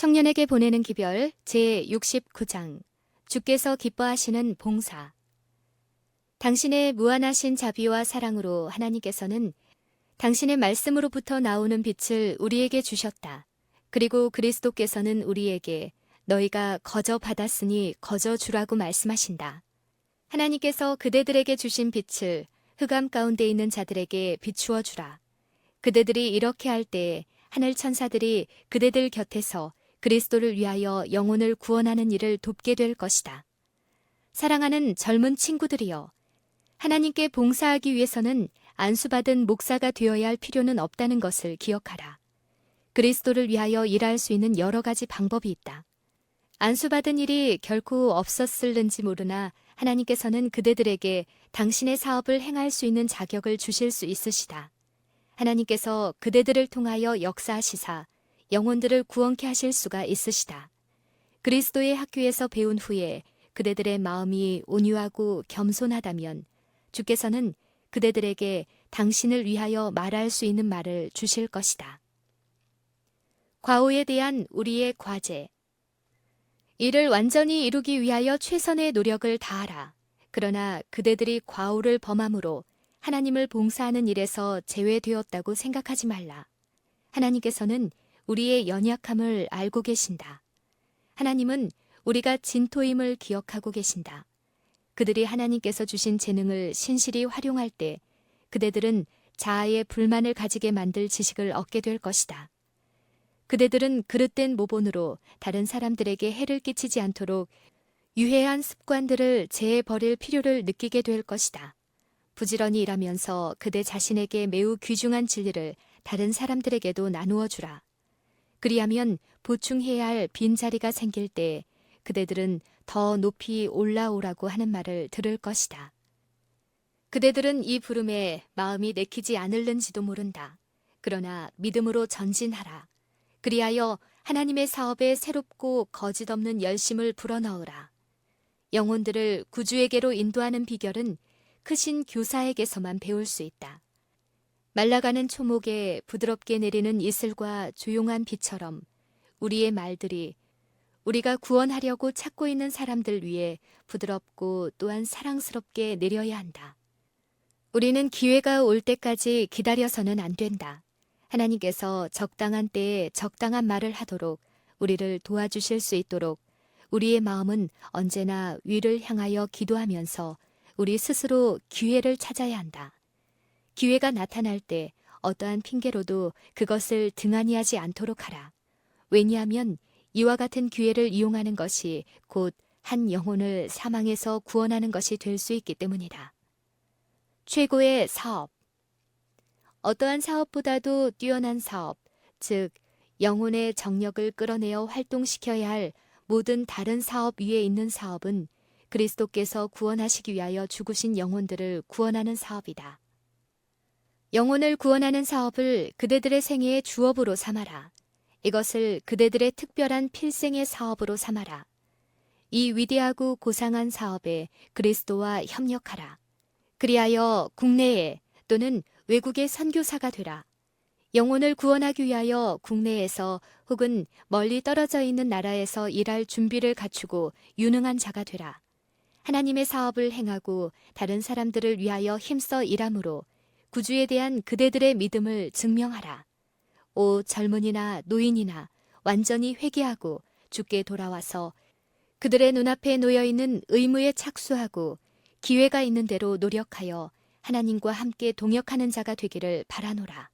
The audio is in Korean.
청년에게 보내는 기별 제69장 주께서 기뻐하시는 봉사 당신의 무한하신 자비와 사랑으로 하나님께서는 당신의 말씀으로부터 나오는 빛을 우리에게 주셨다. 그리고 그리스도께서는 우리에게 너희가 거저 받았으니 거저 주라고 말씀하신다. 하나님께서 그대들에게 주신 빛을 흑암 가운데 있는 자들에게 비추어 주라. 그대들이 이렇게 할 때에 하늘 천사들이 그대들 곁에서 그리스도를 위하여 영혼을 구원하는 일을 돕게 될 것이다. 사랑하는 젊은 친구들이여, 하나님께 봉사하기 위해서는 안수받은 목사가 되어야 할 필요는 없다는 것을 기억하라. 그리스도를 위하여 일할 수 있는 여러 가지 방법이 있다. 안수받은 일이 결코 없었을는지 모르나 하나님께서는 그대들에게 당신의 사업을 행할 수 있는 자격을 주실 수 있으시다. 하나님께서 그대들을 통하여 역사하시사 영혼들을 구원케 하실 수가 있으시다. 그리스도의 학교에서 배운 후에 그대들의 마음이 온유하고 겸손하다면 주께서는 그대들에게 당신을 위하여 말할 수 있는 말을 주실 것이다. 과오에 대한 우리의 과제. 이를 완전히 이루기 위하여 최선의 노력을 다하라. 그러나 그대들이 과오를 범함으로 하나님을 봉사하는 일에서 제외되었다고 생각하지 말라. 하나님께서는 우리의 연약함을 알고 계신다. 하나님은 우리가 진토임을 기억하고 계신다. 그들이 하나님께서 주신 재능을 신실히 활용할 때 그대들은 자아의 불만을 가지게 만들 지식을 얻게 될 것이다. 그대들은 그릇된 모본으로 다른 사람들에게 해를 끼치지 않도록 유해한 습관들을 재버릴 필요를 느끼게 될 것이다. 부지런히 일하면서 그대 자신에게 매우 귀중한 진리를 다른 사람들에게도 나누어 주라. 그리하면 보충해야 할 빈자리가 생길 때 그대들은 더 높이 올라오라고 하는 말을 들을 것이다. 그대들은 이 부름에 마음이 내키지 않을는지도 모른다. 그러나 믿음으로 전진하라. 그리하여 하나님의 사업에 새롭고 거짓 없는 열심을 불어넣으라. 영혼들을 구주에게로 인도하는 비결은 크신 교사에게서만 배울 수 있다. 말라가는 초목에 부드럽게 내리는 이슬과 조용한 비처럼 우리의 말들이 우리가 구원하려고 찾고 있는 사람들 위해 부드럽고 또한 사랑스럽게 내려야 한다. 우리는 기회가 올 때까지 기다려서는 안 된다. 하나님께서 적당한 때에 적당한 말을 하도록 우리를 도와주실 수 있도록 우리의 마음은 언제나 위를 향하여 기도하면서 우리 스스로 기회를 찾아야 한다. 기회가 나타날 때 어떠한 핑계로도 그것을 등한히 하지 않도록 하라. 왜냐하면 이와 같은 기회를 이용하는 것이 곧 한 영혼을 사망에서 구원하는 것이 될 수 있기 때문이다. 최고의 사업. 어떠한 사업보다도 뛰어난 사업, 즉, 영혼의 정력을 끌어내어 활동시켜야 할 모든 다른 사업 위에 있는 사업은 그리스도께서 구원하시기 위하여 죽으신 영혼들을 구원하는 사업이다. 영혼을 구원하는 사업을 그대들의 생애의 주업으로 삼아라. 이것을 그대들의 특별한 필생의 사업으로 삼아라. 이 위대하고 고상한 사업에 그리스도와 협력하라. 그리하여 국내에 또는 외국의 선교사가 되라. 영혼을 구원하기 위하여 국내에서 혹은 멀리 떨어져 있는 나라에서 일할 준비를 갖추고 유능한 자가 되라. 하나님의 사업을 행하고 다른 사람들을 위하여 힘써 일함으로 구주에 대한 그대들의 믿음을 증명하라. 오 젊은이나 노인이나 완전히 회개하고 죽게 돌아와서 그들의 눈앞에 놓여 있는 의무에 착수하고 기회가 있는 대로 노력하여 하나님과 함께 동역하는 자가 되기를 바라노라.